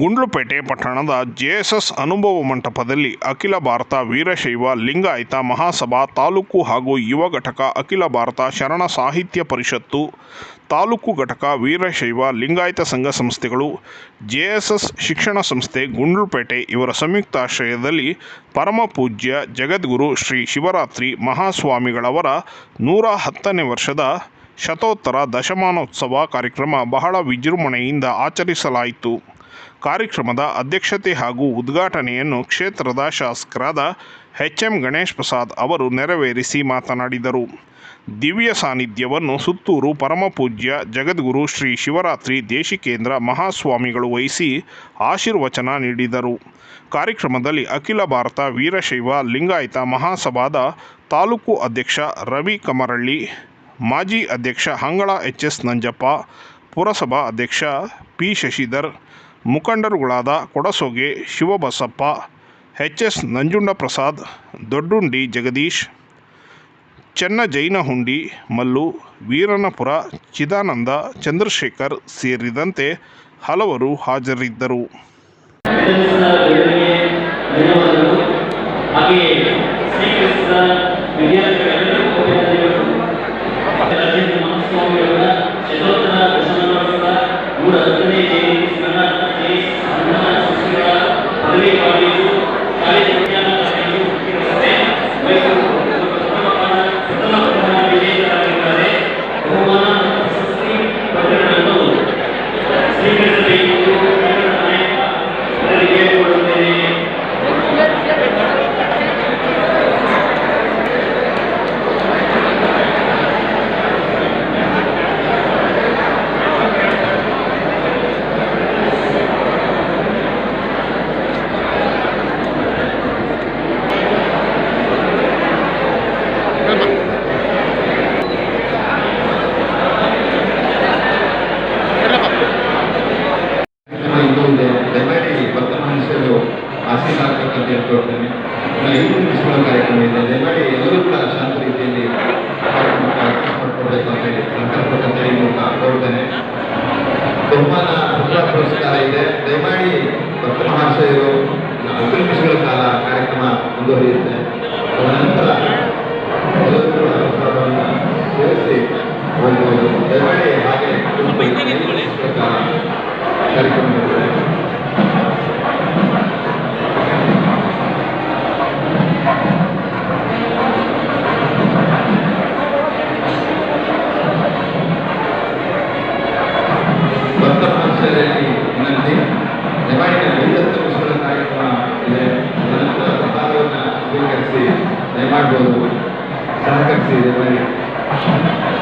ಗುಂಡ್ಲುಪೇಟೆ ಪಟ್ಟಣದ ಜೆಎಸ್ಎಸ್ ಅನುಭವ ಮಂಟಪದಲ್ಲಿ ಅಖಿಲ ಭಾರತ ವೀರಶೈವ ಲಿಂಗಾಯತ ಮಹಾಸಭಾ ತಾಲೂಕು ಹಾಗೂ ಯುವ ಘಟಕ ಅಖಿಲ ಭಾರತ ಶರಣ ಸಾಹಿತ್ಯ ಪರಿಷತ್ತು, ತಾಲೂಕು ಘಟಕ ವೀರಶೈವ ಲಿಂಗಾಯತ ಸಂಘ ಸಂಸ್ಥೆಗಳು ಜೆಎಸ್ಎಸ್ ಶಿಕ್ಷಣ ಸಂಸ್ಥೆ ಗುಂಡ್ಲುಪೇಟೆ ಇವರ ಸಂಯುಕ್ತಾಶ್ರಯದಲ್ಲಿ ಪರಮಪೂಜ್ಯ ಜಗದ್ಗುರು ಶ್ರೀ ಶಿವರಾತ್ರಿ ಮಹಾಸ್ವಾಮಿಗಳವರ ನೂರ ಹತ್ತನೇ ವರ್ಷದ ಶತೋತ್ತರ ದಶಮಾನೋತ್ಸವ ಕಾರ್ಯಕ್ರಮ ಬಹಳ ವಿಜೃಂಭಣೆಯಿಂದ ಆಚರಿಸಲಾಯಿತು. ಕಾರ್ಯಕ್ರಮದ ಅಧ್ಯಕ್ಷತೆ ಹಾಗೂ ಉದ್ಘಾಟನೆಯನ್ನು ಕ್ಷೇತ್ರದ ಶಾಸಕರಾದ ಎಚ್ ಎಂ ಗಣೇಶ್ ಪ್ರಸಾದ್ ಅವರು ನೆರವೇರಿಸಿ ಮಾತನಾಡಿದರು. ದಿವ್ಯ ಸಾನ್ನಿಧ್ಯವನ್ನು ಸುತ್ತೂರು ಪರಮಪೂಜ್ಯ ಜಗದ್ಗುರು ಶ್ರೀ ಶಿವರಾತ್ರಿ ದೇಶಿಕೇಂದ್ರ ಮಹಾಸ್ವಾಮಿಗಳು ವಹಿಸಿ ಆಶೀರ್ವಚನ ನೀಡಿದರು. ಕಾರ್ಯಕ್ರಮದಲ್ಲಿ ಅಖಿಲ ಭಾರತ ವೀರಶೈವ ಲಿಂಗಾಯತ ಮಹಾಸಭಾದ ತಾಲೂಕು ಅಧ್ಯಕ್ಷ ರವಿ ಕಮರಳ್ಳಿ, ಮಾಜಿ ಅಧ್ಯಕ್ಷ ಹಂಗಳ ಎಚ್ ಎಸ್ ನಂಜಪ್ಪ, ಪುರಸಭಾ ಅಧ್ಯಕ್ಷ ಪಿ ಶಶಿಧರ್ ಮುಖಂಡರುಗಳಾದ ಕೊಡಸೊಗೆ, ಶಿವಬಸಪ್ಪ, ಎಚ್ ಎಸ್ ನಂಜುಂಡಪ್ರಸಾದ್, ದೊಡ್ಡುಂಡಿ ಜಗದೀಶ್ ಚೆನ್ನ ಜೈನಹುಂಡಿ ಮಲ್ಲು, ವೀರನಪುರ, ಚಿದಾನಂದ, ಚಂದ್ರಶೇಖರ್ ಸೇರಿದಂತೆ ಹಲವರು ಹಾಜರಿದ್ದರು. ಬಹುಮಾನ ಪುರಸ್ಕಾರ ಇದೆ. ದಯಮಾಡಿ ಭಕ್ತ ಮಹಾಶಯರು ಹತ್ತು ನಿಮಿಷಗಳ ಕಾಲ ಕಾರ್ಯಕ್ರಮ ಮುಂದುವರಿಯುತ್ತೆ. ತದನಂತರ ಸೇರಿಸಿ ಒಂದು ದಯಮಾಡಿ ಹಾಗೆ ಕಾರ್ಯಕ್ರಮ ದಯಮಾಡ್ಬೋದು ಸಹಕರಿಸಿ ದಯಮಾಡಿ ಹಾಗೂ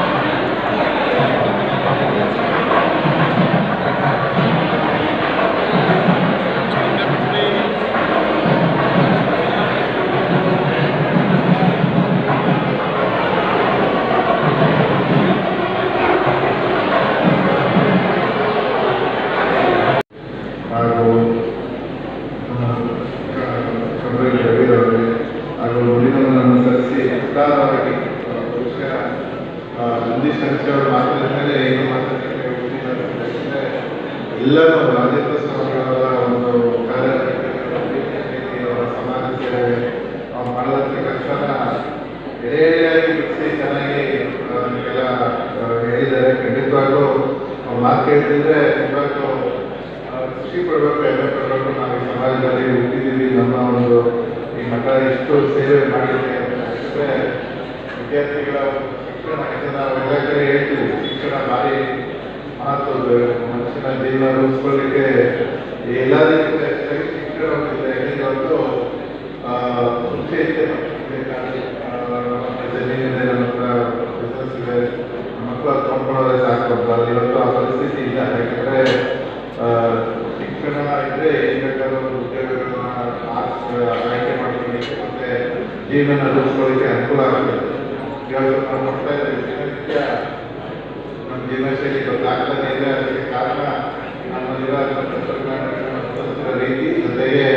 ಎಲ್ಲರೂ ರಾಜೇಂದ್ರ ಸ್ವಾಮಿಗಳ ಒಂದು ಸಮಾಜ ಸೇವೆ ಅವ್ರು ಮಾಡಿದಂಥ ಕೆಲಸನ ಎಳೆಯಾಗಿ ಚೆನ್ನಾಗಿ ಎಲ್ಲ ಹೇಳಿದ್ದಾರೆ. ಖಂಡಿತವಾಗ್ಲೂ ಅವ್ರ ಮಾತು ಕೇಳ್ತಿದ್ರೆ ಆ, ಖುಷಿ ಪಡಬೇಕು ಎಲ್ಲ ಪಡಬೇಕು. ನಾವು ಈ ಸಮಾಜದಲ್ಲಿ ಹುಟ್ಟಿದ್ದೀವಿ. ನಮ್ಮ ಒಂದು ಈ ಮಠ ಎಷ್ಟು ಸೇವೆ ಮಾಡಿದೆ. ವಿದ್ಯಾರ್ಥಿಗಳ ಶಿಕ್ಷಣ ನಾವು ಎಲ್ಲ ಕಡೆ ಹೇಳ್ತೀವಿ. ಶಿಕ್ಷಣ ಭಾರಿ ಮಹತ್ವದ್ದು ಮನುಷ್ಯನ ಜೀವನ ರೂಪಿಸ್ಕೊಳ್ಳಿಕ್ಕೆ ಎಲ್ಲದಕ್ಕಿಂತ ಇತ್ತೆ ಆ, ನಮ್ಮ ಜಮೀನಿದೆ ನಮ್ಮ ಹತ್ರ ಬಿಸ್ನೆಸ್ ಮಕ್ಕಳು ಕೊಂಡ್ಕೊಳ್ಳೋದೇ ಸಾಕು. ಇವತ್ತು ಪರಿಸ್ಥಿತಿ ಇಲ್ಲ. ಯಾಕಂದ್ರೆ ಶಿಕ್ಷಣ ಇದ್ರೆ ಏನ್ ಬೇಕಾದ್ರೂ ಉದ್ಯೋಗಗಳನ್ನ ಆಯ್ಕೆ ಮತ್ತೆ ಜೀವನ ರೂಪಿಸ್ಕೊಳ್ಳಿಕ್ಕೆ ಅನುಕೂಲ ಆಗುತ್ತೆ. ನಾವು ನೋಡ್ತಾ ಇದ್ದೀವಿ ದಿನನಿತ್ಯ ನಮ್ಮ ಜೀವನ ಶೈಲಿ ಗೊತ್ತಾಗ್ತಾನೆ ಇದೆ ಅದಕ್ಕೆ ಕಾರಣ ನಮ್ಮಲ್ಲಿರೋ ತಂತ್ರಜ್ಞಾನಗಳ ಅನುಸರಿಸಿದ ರೀತಿ ಜೊತೆಗೆ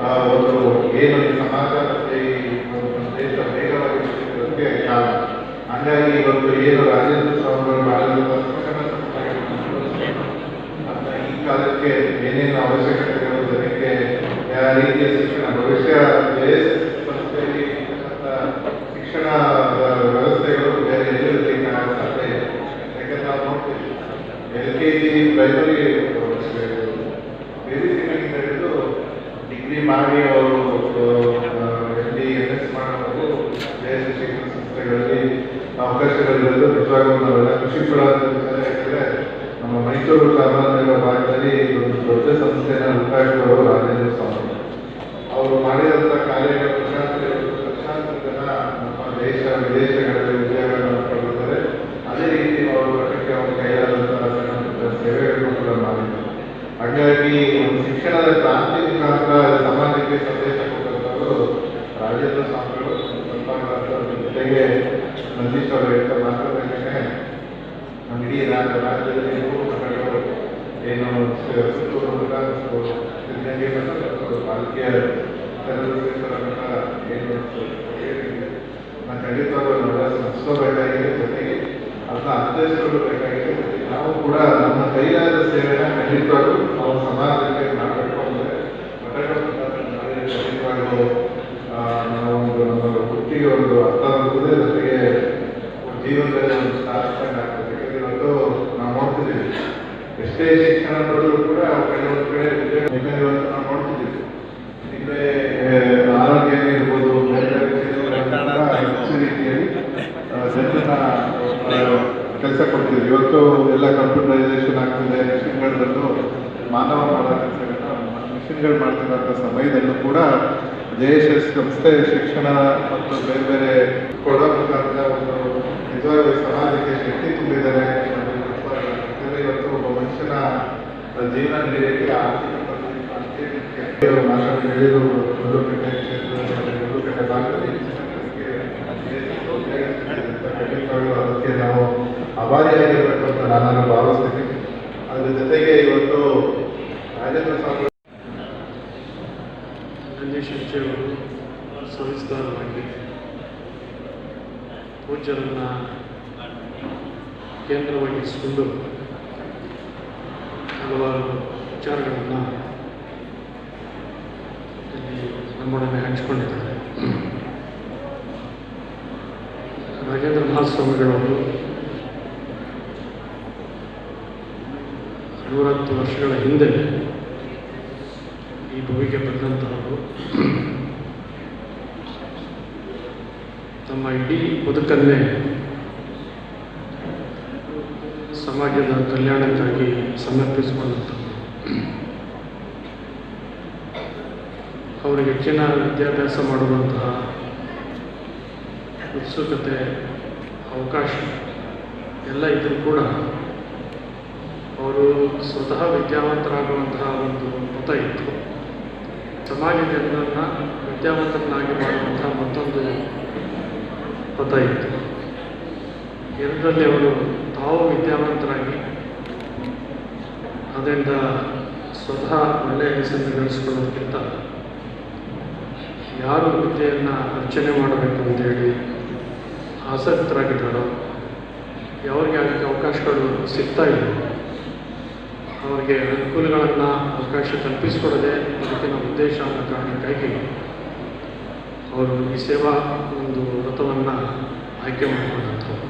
ಆ, ಒಂದು ಏನು ಈ ಸಮಾಜ ಮತ್ತೆ ಈ ಒಂದು ದೇಶ ವೇಗವಾಗಿ ಬೆಳೆಯುವುದಕ್ಕೆ ಕಾರಣ ಹಂಗಾಗಿ ರೀತಿಯ ಶಿಕ್ಷಣ, ಭವಿಷ್ಯ ಸಂಸ್ಥೆಯಲ್ಲಿ ಶಿಕ್ಷಣ ವ್ಯವಸ್ಥೆಗಳು ಬೇರೆ ಎಲ್ಲೂ ಕಾಣಲು ಸಾಧ್ಯ ಇಲ್ಲ. ಯಾಕಂದ್ರೆ ನಾವು ನೋಡ್ತೀವಿ, ಎಲ್ ಕೆ ಜಿ ಪ್ರೈಮರಿ ಬೇಸಿಕ್ಕಿಂದ ಹಿಡಿದು ಡಿಗ್ರಿ ಮಾಡಿ ಅವರು ಎಲ್ ಡಿ ಎನ್ ಎಸ್ ಮಾಡಬಹುದು ಬೇರೆ ಶಿಕ್ಷಣ ಸಂಸ್ಥೆಗಳಲ್ಲಿ ಅವಕಾಶಗಳಿರೋದು ನಿಜವಾಗ್ಲೂ ನಾವೆಲ್ಲ ಖುಷಿ ಪಡೋದ್ರ ಯಾಕಂದರೆ ನಮ್ಮ ಮೈಸೂರು ಕರ್ನಾಟಕ ಭಾಗದಲ್ಲಿ ಒಂದು ದೊಡ್ಡ ಸಂಸ್ಥೆಯನ್ನು ಉಂಟಾಗಿರೋರು ರಾಜೇಂದ್ರ ಸ್ವಾಮಿ. ಮಾಡಿದಂಥ ಕಾರ್ಯಗಳ ಲಕ್ಷಾಂತರ ಲಕ್ಷಾಂತರ ಜನ ನಮ್ಮ ದೇಶ, ವಿದೇಶಗಳಲ್ಲಿ ಉದ್ಯೋಗಗಳನ್ನು ಪಡೆದಿದ್ದಾರೆ. ಅದೇ ರೀತಿ ಅವರು ಮಟ್ಟಕ್ಕೆ ಅವರು ಸಣ್ಣ ಸೇವೆಗಳನ್ನು ಕೂಡ ಮಾಡಿದ್ದಾರೆ. ಹಾಗಾಗಿ ಒಂದು ಶಿಕ್ಷಣದ ಕ್ರಾಂತಿ ಮುಖಾಂತರ ಸಮಾಜಕ್ಕೆ ಸಂದೇಶ ಕೊಟ್ಟಂಥವರು ರಾಜೇಂದ್ರ ಸ್ವಾಮಿಗಳು ಜೊತೆಗೆ ನಂದೀಶ್ ಅವರು ಹೇಳ್ತಾ ಮಾತಾಡ್ಬೇಕಾದ್ರೆ ನಮ್ಮ ಇಡೀ ರಾಜ್ಯ ರಾಜ್ಯದಲ್ಲಿ ಮೂರು ಮಠಗಳು, ಏನು ಸುತ್ತೂರು ಮಠ ಮತ್ತು ಪಾಲ್ಕಿಯ ಮಠ ಏನು ನಾನು ಖಂಡಿತವಾಗ್ಲೂ ನಾವೆಲ್ಲ ಸ್ಮರಿಸ್ಕೋಬೇಕಾಗಿದೆ ಜೊತೆಗೆ ಅದನ್ನ ನಾವು ಕೂಡ ನಮ್ಮ ಕೈಯಾದ ಸೇವೆನ ಖಂಡಿತವಾಗ್ಲೂ ನಾವು ಸಮಾಜಕ್ಕೆ ಮಾಡಬೇಕು ಅಂದರೆ ಖಂಡಿತವಾಗ್ಲೂ ಒಂದು ನಾವು ಒಂದು ನಮ್ಮ ವೃತ್ತಿಗೆ ಒಂದು ಅರ್ಥ ಬರ್ತದೆ ಜೊತೆಗೆ ಜೀವನದಲ್ಲಿ ಒಂದು ಸಾರ್ಥಕ ಆಗ್ತದೆ ಯಾಕಂದ್ರೆ ಇವತ್ತು ನಾವು ನೋಡ್ತಿದ್ದೀವಿ ಎಷ್ಟೇ ಶಿಕ್ಷಣ ಪಡೆದ್ರು ಕೂಡ ಕೆಲವೊಂದು ಕಡೆ ಉದ್ಯೋಗ ಯಾಕಂದ್ರೆ ಇವತ್ತು ನಾವು ನೋಡ್ತಿದ್ದೀವಿ ಹಿಂದೆ ಆರೋಗ್ಯನೇ ಇರ್ಬೋದು ಬೇರೆ ಬೇರೆ ಕ್ಷೇತ್ರಗಳನ್ನ ಕೂಡ ಹೆಚ್ಚು ರೀತಿಯಲ್ಲಿ ಆ, ಜನರನ್ನ ಕೆಲಸ ಕೊಡ್ತಿದ್ವಿ ಇವತ್ತು ಎಲ್ಲ ಕಂಪ್ಯೂಟರೈಸೇಷನ್ ಆಗ್ತಿದೆ ಮಿಷಿನ್ಗಳು ಬಂದು ಮಾನವ ಮಿಷಿನ್ಗಳು ಮಾಡ್ತಿರೋಂಥ ಸಮಯದಲ್ಲೂ ಕೂಡ ಜೆ ಎಸ್ ಎಸ್ ಸಂಸ್ಥೆ, ಶಿಕ್ಷಣ ಮತ್ತು ಬೇರೆ ಬೇರೆ ಕೊಡೋ ಮುಖಾಂತರ ಒಂದು ನಿಜವಾದ ಸಮಾಜಕ್ಕೆ ಶಕ್ತಿ ತುಂಬಿದ್ದಾರೆ. ಇವತ್ತು ಒಬ್ಬ ಮನುಷ್ಯನ ಜೀವನ ನಡೆಯಲಿಕ್ಕೆ ಆರ್ಥಿಕ ಮಾತಾಡಿ ಹೇಳಿದ್ರು. ಭಾಗದಲ್ಲಿ. ಅದಕ್ಕೆ ನಾವು ಅಭಾರಿಯಾಗಿರಬೇಕು ಅಂತ ನಾನು ಭಾವಿಸ್ತೀನಿ. ಅದರ ಜೊತೆಗೆ ಇವತ್ತು ರಾಜೇಂದ್ರ ಸ್ವಾಮಿ ನಂದೀಶ್ ಅವರು ಸವಿಸ್ತಾರವಾಗಿ ಪೂಜ್ಯರನ್ನು ಕೇಂದ್ರವಾಗಿಸಿಕೊಂಡು ಹಲವಾರು ವಿಚಾರಗಳನ್ನು ಇಲ್ಲಿ ನಮ್ಮೊಡನೆ ಹಂಚಿಕೊಂಡಿದ್ದಾರೆ. ರಾಜೇಂದ್ರ ಮಹಾಸ್ವಾಮಿಗಳವರು ನೂರತ್ತು ವರ್ಷಗಳ ಹಿಂದೆ ಈ ಭೂಮಿಗೆ ಬಂದಂತಹವರು ತಮ್ಮ ಇಡೀ ಬದುಕನ್ನೇ ಸಮಾಜದ ಕಲ್ಯಾಣಕ್ಕಾಗಿ ಸಮರ್ಪಿಸಿಕೊಂಡಂತಹ ಅವರು ಹೆಚ್ಚಿನ ವಿದ್ಯಾಭ್ಯಾಸ ಮಾಡುವಂತಹ ಉತ್ಸುಕತೆ, ಅವಕಾಶ ಎಲ್ಲ ಇದ್ದರೂ ಕೂಡ ಅವರು ಸ್ವತಃ ವಿದ್ಯಾವಂತರಾಗುವಂತಹ ಒಂದು ಮತ ಇತ್ತು. ಸಮಾಜ ವಿದ್ಯಾವಂತರನ್ನಾಗಿ ಮಾಡುವಂತಹ ಮತ್ತೊಂದು ಮತ ಇತ್ತು. ಎರಡರಲ್ಲಿ ಅವರು ತಾವು ವಿದ್ಯಾವಂತರಾಗಿ ಅದರಿಂದ ಸ್ವತಃ ಒಳ್ಳೆಯ ಹೆಸರನ್ನು ಗಳಿಸಿಕೊಳ್ಳೋದಕ್ಕಿಂತ ಯಾರು ವಿದ್ಯೆಯನ್ನು ಅರ್ಚನೆ ಮಾಡಬೇಕು ಅಂತೇಳಿ ಆಸಕ್ತರಾಗಿದ್ದಾರೋ ಯಾರಿಗೆ ಅದಕ್ಕೆ ಅವಕಾಶಗಳು ಸಿಗ್ತಾ ಇಲ್ಲ. ಅವರಿಗೆ ಅನುಕೂಲಗಳನ್ನು ಅವಕಾಶ ಕಲ್ಪಿಸಿಕೊಡದೆ ನಮ್ಮ ಉದ್ದೇಶ ಅನ್ನೋ ಕಾರಣಕ್ಕಾಗಿ ಅವರು ಈ ಸೇವಾ ಒಂದು ವ್ರತವನ್ನು ಆಯ್ಕೆ ಮಾಡಿಕೊಂಡಂಥವ್ರು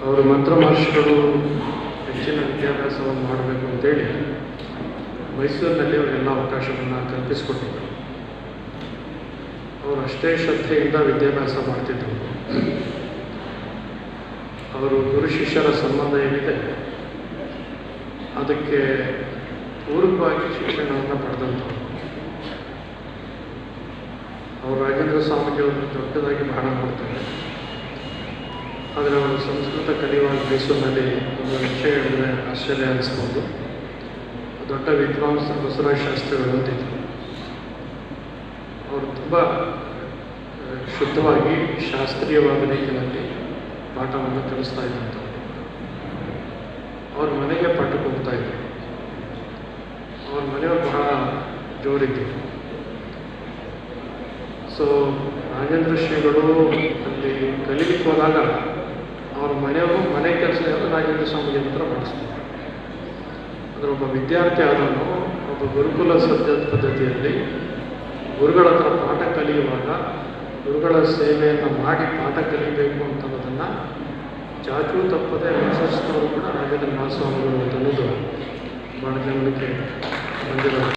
ಅವರು ಮಂತ್ರ ಮಹರ್ಷಿಗಳು ಹೆಚ್ಚಿನ ವಿದ್ಯಾಭ್ಯಾಸವನ್ನು ಮಾಡಬೇಕು ಅಂತೇಳಿ ಮೈಸೂರಿನಲ್ಲಿ ಅವರೆಲ್ಲ ಅವಕಾಶವನ್ನು ಕಲ್ಪಿಸಿಕೊಟ್ಟಿದ್ದರು ಅವರು ಅಷ್ಟೇ ಶ್ರದ್ಧೆಯಿಂದ ವಿದ್ಯಾಭ್ಯಾಸ ಮಾಡ್ತಿದ್ದರು ಅವರು ಗುರು ಶಿಷ್ಯರ ಸಂಬಂಧ ಏನಿದೆ ಅದಕ್ಕೆ ಪೂರಕವಾಗಿ ಶಿಕ್ಷಣವನ್ನು ಪಡೆದಂಥವ್ರು. ಅವರು ರಾಜೇಂದ್ರ ಸ್ವಾಮೀಜಿಯವರು ದೊಡ್ಡದಾಗಿ ಬಹಳ ಮಾಡ್ತಾರೆ ಆದರೆ ಅವರು ಸಂಸ್ಕೃತ ಕಲಿಯುವ ಮೈಸೂರಿನಲ್ಲಿ ಒಂದು ವಿಷಯ ಹೇಳಿದ್ರೆ ಆಶ್ಚರ್ಯ ಅನಿಸ್ಬೋದು. ದೊಡ್ಡ ವಿದ್ವಾಂಸ ಬಸವರಾಜ ಶಾಸ್ತ್ರಿಗಳು ಅಂತಿದ್ರು. ಅವರು ತುಂಬ ಶುದ್ಧವಾಗಿ ಶಾಸ್ತ್ರೀಯವಾದ ರೀತಿಯಲ್ಲಿ ಪಾಠವನ್ನು ಕಲಿಸ್ತಾ ಇದ್ದಂಥವ್ರು ಅವ್ರ ಮನೆಗೆ ಪಟ್ಟು ಹೋಗ್ತಾ ಇದ್ರು. ಅವ್ರ ಮನೆಯವ್ರು ಬಹಳ ಜೋರಿದ್ದರು ಸೊ ರಾಜೇಂದ್ರ ಶ್ರೀಗಳು ಅಲ್ಲಿ ಕಲೀಲಿಕ್ಕೆ ಹೋದಾಗ ಅವ್ರ ಮನೆಯವರು ಮನೆ ಕೆಲಸ ರಾಜೇಂದ್ರ ಸ್ವಾಮಿಗೆ ಹತ್ರ ಮಾಡಿಸ್ತಾರೆ. ಅಂದರೆ ಒಬ್ಬ ವಿದ್ಯಾರ್ಥಿ ಆದವನು ಒಬ್ಬ ಗುರುಕುಲ ಸದ್ಯ ಪದ್ಧತಿಯಲ್ಲಿ ಗುರುಗಳ ಹತ್ರ ಪಾಠ ಕಲಿಯುವಾಗ ಗುರುಗಳ ಸೇವೆಯನ್ನು ಮಾಡಿ ಪಾಠ ಕಲಿಬೇಕು ಅಂತನ್ನೋದನ್ನು ಚಾಚೂ ತಪ್ಪದೆ ಅನುಸರಿಸಿದವರು ಕೂಡ ರಾಘವೇಂದ್ರ ಮಹಾಸ್ವಾಮಿಗಳು ಅಂತ ಅನ್ನೋದು ಭಾಳ ಜನಕ್ಕೆ ಬಂದಿರೋ